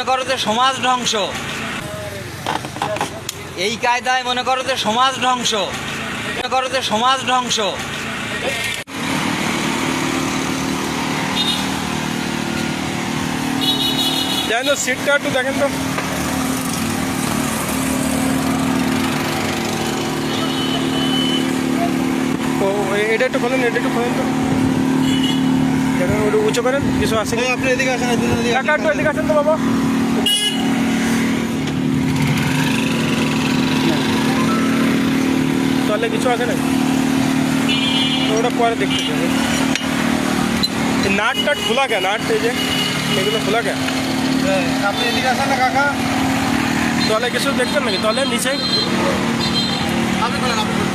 মনে করো যে সমাজ ধ্বংস। এই কায়দায় মনে করো যে সমাজ ধ্বংস। মনে করো যে সমাজ ধ্বংস। তো সিটটা একটু দেখেন তো। এটা একটু খোলেন, এটা একটু খোলেন তো। উঁচু করেন কিছু আসে কি? আপনি এদিকে আসেন এদিকে এদিকে কাকা একটু এদিকে আসেন তো বাবা তাহলে কিছু আছে না ওটা পরে দেখতে হবে এই নাট টাট খোলা কে নাট এই যে এগুলো খোলা কে হ্যাঁ, আপনি এদিকে আসেন না কাকা তাহলে কিছু দেখবেন নাকি তাহলে নিচে আপনি করেন আপনি করেন।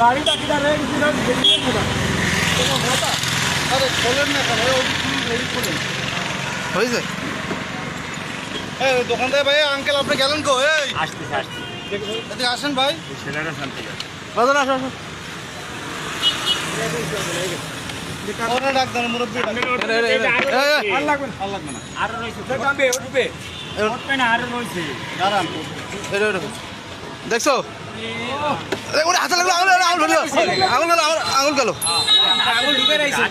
গাড়িটা কিধার রে আরে খোলেন না কেন? এই ওদিক খুলুন, হয়েছে? এই দোকানদার ভাই আঙ্কেল আপনি গেলেন কো এই। আসতে এদিকে আসেন ভাই। ছেলেরা শান্তি বাজার আসো আসো। দেখছ? আরে ওরে হাতে লাগল আঙুল আঙুল ধরলো আঙুল গেল আঙুল ঢুকে রয়েছে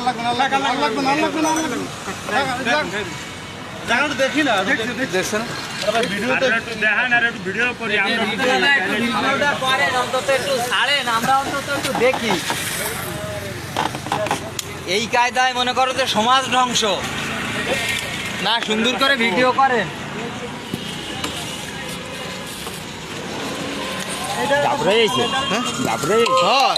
লাগবে না লাগবে না লাগবে না জায়গাটা দেখি না দেখছেন দেখি। এই কায়দায় মনে করো যে সমাজ ধ্বংস। না সুন্দর করে ভিডিও করেন। হ্যাঁ।